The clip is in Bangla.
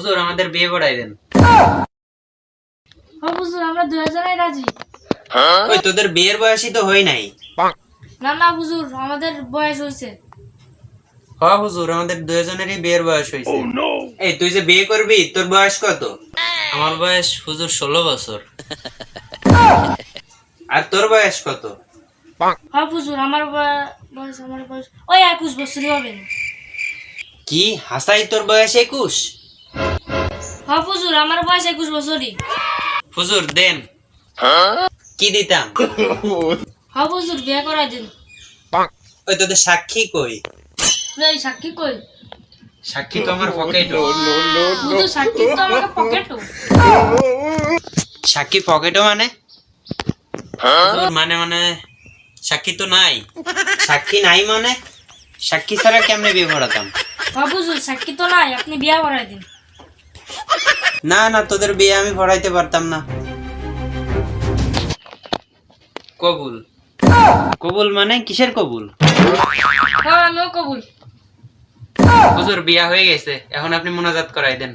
হুজুর আমাদের বিয়ে পড়াই দেন। ও হুজুর আমরা দুজনেই রাজি। ওই তোদের বিয়ের বয়সই তো হই নাই। না না হুজুর আমাদের বয়স হয়েছে। হ হুজুর আমাদের দুজনেরই বিয়ের বয়স হয়েছে। এই তুই যে বিয়ে করবি তোর বয়স কত? আমার বয়স হুজুর ষোলো বছর। আর তোর বয়স কত? হ্যাঁ হুজুর আমার বয়স আমার বয়স। ওই একুশ বছরই হবে। কি? হাসাই তোর বয়স একুশ? হ্যাঁ হুজুর আমার বয়স একুশ বছরই। হুজুর দেন। কি দিতাম? হ্যাঁ হুজুর বিয়ে করাই দিন। ওই তোদের সাক্ষী কই? এই সাক্ষী কই? সাক্ষী তো আমার পকেট হুজুর সাক্ষী তো পকেটও। সাক্ষী পকেটও মানে? মানে মানে সাক্ষী তো নাই। সাক্ষী নাই মানে? সাক্ষী ছাড়া কেমনে বিয়ে ভরাতাম হ্যাঁ হুজুর সাক্ষী তো নাই আপনি বিয়ে করাই দিন। না না তোদের বিয়ে আমি পড়াইতে পারতাম না। কবুল। কবুল মানে কিসের কবুল? হ্যাঁ আমিও কবুল। হুজুর বিয়া হয়ে গেছে। এখন আপনি মোনাজাত করাই দেন।